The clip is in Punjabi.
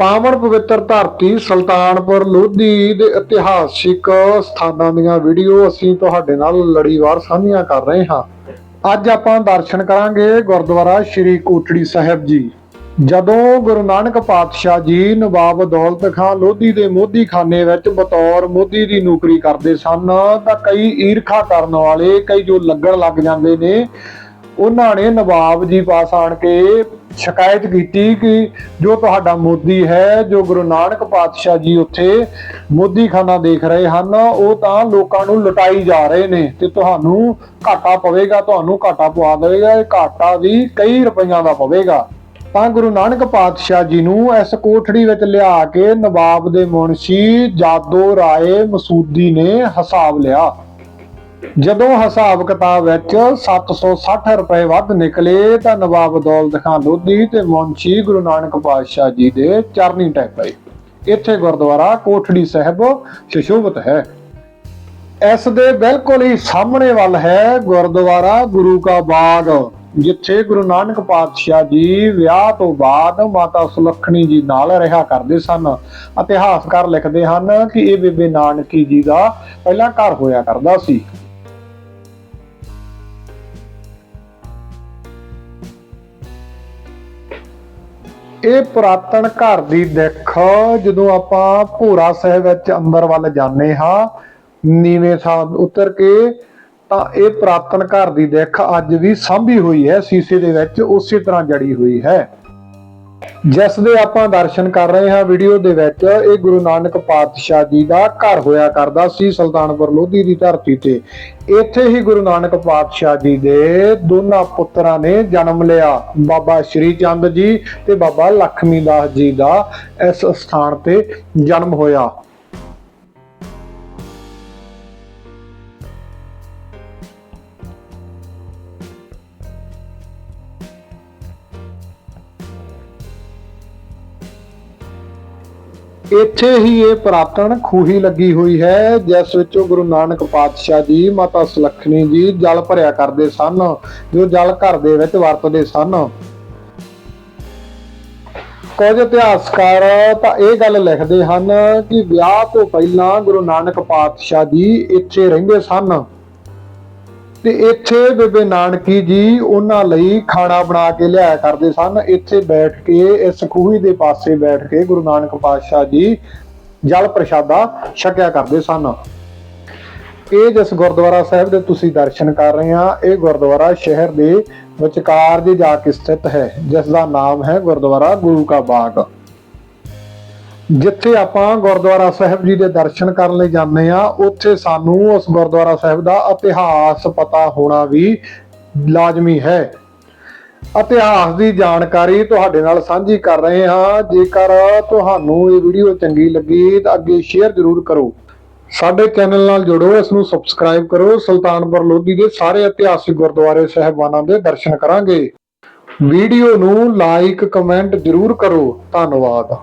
ਪਾਵਨ ਪਵਿੱਤਰ ਧਰਤੀ ਸੁਲਤਾਨਪੁਰ ਲੋਧੀ ਦੇ ਇਤਿਹਾਸਿਕ ਸਥਾਨਾਂ ਦੀਆਂ ਵੀਡੀਓ ਅਸੀਂ ਤੁਹਾਡੇ ਨਾਲ ਲੜੀਵਾਰ ਸਾਂਝੀਆਂ ਕਰ ਰਹੇ ਹਾਂ। ਅੱਜ ਆਪਾਂ ਦਰਸ਼ਨ ਕਰਾਂਗੇ ਗੁਰਦੁਆਰਾ ਸ਼੍ਰੀ ਕੋਟੜੀ ਸਾਹਿਬ ਜੀ। ਜਦੋਂ ਗੁਰੂ ਨਾਨਕ ਪਾਤਸ਼ਾਹ ਜੀ ਨਵਾਬ ਦੌਲਤ ਖਾਨ ਲੋਧੀ ਦੇ ਮੋਦੀ ਖਾਨੇ ਵਿੱਚ ਬਤੌਰ ਮੋਦੀ ਦੀ ਨੌਕਰੀ ਕਰਦੇ ਸਨ, ਤਾਂ ਕਈ ਈਰਖਾ ਕਰਨ ਵਾਲੇ, ਕਈ ਜੋ ਲੱਗਣ ਲੱਗ ਜਾਂਦੇ ਨੇ ਉਹਨਾਂ ਨੇ ਨਵਾਬ ਜੀ ਪਾਸ ਆਣ ਕੇ ਸ਼ਿਕਾਇਤ ਕੀਤੀ ਕਿ ਜੋ ਤੁਹਾਡਾ ਮੋਦੀ ਹੈ, ਜੋ ਗੁਰੂ ਨਾਨਕ ਪਾਤਸ਼ਾਹ ਜੀ ਉੱਥੇ ਮੋਦੀ ਦੇਖ ਰਹੇ ਹਨ, ਉਹ ਤਾਂ ਲੋਕਾਂ ਨੂੰ ਲੁਟਾਈ ਜਾ ਰਹੇ ਨੇ ਤੇ ਤੁਹਾਨੂੰ ਘਾਟਾ ਪਵੇਗਾ, ਤੁਹਾਨੂੰ ਘਾਟਾ ਪਵਾ ਦੇਵੇਗਾ, ਇਹ ਘਾਟਾ ਵੀ ਕਈ ਰੁਪਈਆਂ ਦਾ ਪਵੇਗਾ। ਤਾਂ ਗੁਰੂ ਨਾਨਕ ਪਾਤਸ਼ਾਹ ਜੀ ਨੂੰ ਇਸ ਕੋਠੜੀ ਵਿੱਚ ਲਿਆ ਕੇ ਨਵਾਬ ਦੇ ਮੁਨਸ਼ੀ ਜਾਦੋ ਰਾਏ ਮਸੂਦੀ ਨੇ ਹਿਸਾਬ ਲਿਆ। ਜਦੋਂ ਹਿਸਾਬ ਕਿਤਾਬ ਵਿੱਚ 760 ਰੁਪਏ ਵੱਧ ਨਿਕਲੇ ਤਾਂ ਨਵਾਬ ਦੌਲਤ ਖਾਨ ਲੋਧੀ ਤੇ ਮੁਨਸ਼ੀ ਗੁਰੂ ਨਾਨਕ ਪਾਤਸ਼ਾਹ ਜੀ ਦੇ ਚਰਨੀ ਟੈ ਪਏ। ਇੱਥੇ ਗੁਰਦੁਆਰਾ ਕੋਠੜੀ ਸਾਹਿਬ ਸ਼ਸ਼ੋਭਤ ਹੈ। ਇਸ ਦੇ ਬਿਲਕੁਲ ਹੀ ਸਾਹਮਣੇ ਵੱਲ ਹੈ ਗੁਰਦੁਆਰਾ ਗੁਰੂ ਕਾ ਬਾਗ, ਜਿੱਥੇ ਗੁਰੂ ਨਾਨਕ ਪਾਤਸ਼ਾਹ ਜੀ ਵਿਆਹ ਤੋਂ ਬਾਅਦ ਮਾਤਾ ਸੁਲੱਖਣੀ ਜੀ ਨਾਲ ਰਿਹਾ ਕਰਦੇ ਸਨ। ਇਤਿਹਾਸਕਾਰ ਲਿਖਦੇ ਹਨ ਕਿ ਇਹ ਬੇਬੇ ਨਾਨਕੀ ਜੀ ਦਾ ਪਹਿਲਾਂ ਘਰ ਹੋਇਆ ਕਰਦਾ ਸੀ। ਇਹ ਪੁਰਾਤਨ ਘਰ ਦੀ ਦਿੱਖ, ਜਦੋਂ ਆਪਾਂ ਭੋਰਾ ਸਾਹਿਬ ਵਿੱਚ ਅੰਦਰ ਵੱਲ ਜਾਂਦੇ ਹਾਂ, ਨੀਵੇਂ ਥਾਂ ਉਤਰ ਕੇ, ਤਾਂ ਇਹ ਪੁਰਾਤਨ ਘਰ ਦੀ ਦਿੱਖ ਅੱਜ ਵੀ ਸਾਂਭੀ ਹੋਈ ਹੈ, ਸੀਸੇ ਦੇ ਵਿੱਚ ਉਸੇ ਤਰ੍ਹਾਂ ਜੜੀ ਹੋਈ ਹੈ। ਜਿਸ ਦੇ ਆਪਾਂ ਦਰਸ਼ਨ ਕਰ ਰਹੇ ਹਾਂ ਵੀਡੀਓ ਦੇ ਵਿੱਚ, ਇਹ ਗੁਰੂ ਨਾਨਕ ਪਾਤਸ਼ਾਹ ਜੀ ਦਾ ਘਰ ਹੋਇਆ ਕਰਦਾ ਸੀ ਸੁਲਤਾਨਪੁਰ ਲੋਧੀ ਦੀ ਧਰਤੀ ਤੇ। ਇੱਥੇ ਹੀ ਗੁਰੂ ਨਾਨਕ ਪਾਤਸ਼ਾਹ ਜੀ ਦੇ ਦੋਨਾਂ ਪੁੱਤਰਾਂ ਨੇ ਜਨਮ ਲਿਆ। ਬਾਬਾ ਸ਼੍ਰੀ ਚੰਦ ਜੀ ਤੇ ਬਾਬਾ ਲਖਮੀ ਦਾਸ ਜੀ ਦਾ ਇਸ ਸਥਾਨ ਤੇ ਜਨਮ ਹੋਇਆ। ਇੱਥੇ ਹੀ ਇਹ ਪੁਰਾਤਨ ਖੂਹੀ ਲੱਗੀ ਹੋਈ ਹੈ, ਜਿਸ ਵਿੱਚੋਂ ਗੁਰੂ ਨਾਨਕ ਪਾਤਸ਼ਾਹ ਜੀ, ਮਾਤਾ ਸੁਲੱਖਣੀ ਜੀ ਜਲ ਭਰਿਆ ਕਰਦੇ ਸਨ, ਜੋ ਜਲ ਘਰ ਦੇ ਵਿੱਚ ਵਰਤਦੇ ਸਨ। ਕੁਝ ਇਤਿਹਾਸਕਾਰ ਤਾਂ ਇਹ ਗੱਲ ਲਿਖਦੇ ਹਨ ਕਿ ਵਿਆਹ ਤੋਂ ਪਹਿਲਾਂ ਗੁਰੂ ਨਾਨਕ ਪਾਤਸ਼ਾਹ ਜੀ ਇੱਥੇ ਰਹਿੰਦੇ ਸਨ। ਤੇ ਇੱਥੇ ਬੇਬੇ ਨਾਨਕੀ ਜੀ ਉਹਨਾਂ ਲਈ ਖਾਣਾ ਬਣਾ ਕੇ ਲਿਆਇਆ ਕਰਦੇ ਸਨ। ਇੱਥੇ ਬੈਠ ਕੇ, ਇਸ ਖੂਹੀ ਦੇ ਪਾਸੇ ਬੈਠ ਕੇ ਗੁਰੂ ਨਾਨਕ ਪਾਤਸ਼ਾਹ ਜੀ ਜਲ ਪ੍ਰਸ਼ਾਦਾ ਛਕਿਆ ਕਰਦੇ ਸਨ। ਇਹ ਜਿਸ ਗੁਰਦੁਆਰਾ ਸਾਹਿਬ ਦੇ ਤੁਸੀਂ ਦਰਸ਼ਨ ਕਰ ਰਹੇ ਆ, ਇਹ ਗੁਰਦੁਆਰਾ ਸ਼ਹਿਰ ਦੇ ਵਿਚਕਾਰ ਜੇ ਜਾ ਕੇ ਸਥਿਤ ਹੈ, ਜਿਸ ਦਾ ਨਾਮ ਹੈ ਗੁਰਦੁਆਰਾ ਗੁਰੂ ਕਾ ਬਾਗ। ਜਿੱਥੇ ਆਪਾਂ ਗੁਰਦੁਆਰਾ ਸਾਹਿਬ ਜੀ ਦੇ ਦਰਸ਼ਨ ਕਰਨ ਲਈ ਜਾਂਦੇ ਆ ਉੱਥੇ ਸਾਨੂੰ ਉਸ ਗੁਰਦੁਆਰਾ ਸਾਹਿਬ ਦਾ ਇਤਿਹਾਸ ਪਤਾ ਹੋਣਾ ਵੀ ਲਾਜ਼ਮੀ ਹੈ। ਇਤਿਹਾਸ ਦੀ ਜਾਣਕਾਰੀ ਤੁਹਾਡੇ ਨਾਲ ਸਾਂਝੀ ਕਰ ਰਹੇ ਹਾਂ। ਜੇਕਰ ਤੁਹਾਨੂੰ ਇਹ ਵੀਡੀਓ ਚੰਗੀ ਲੱਗੀ ਤਾਂ ਅੱਗੇ ਸ਼ੇਅਰ ਜ਼ਰੂਰ ਕਰੋ। ਸਾਡੇ ਚੈਨਲ ਨਾਲ ਜੁੜੋ, ਇਸ ਨੂੰ ਸਬਸਕ੍ਰਾਈਬ ਕਰੋ। ਸੁਲਤਾਨਪੁਰ ਲੋਧੀ ਦੇ ਸਾਰੇ ਇਤਿਹਾਸਿਕ ਗੁਰਦੁਆਰੇ ਸਾਹਿਬਾਨਾਂ ਦੇ ਦਰਸ਼ਨ ਕਰਾਂਗੇ। ਵੀਡੀਓ ਨੂੰ ਲਾਈਕ ਕਮੈਂਟ ਜ਼ਰੂਰ ਕਰੋ। ਧੰਨਵਾਦ।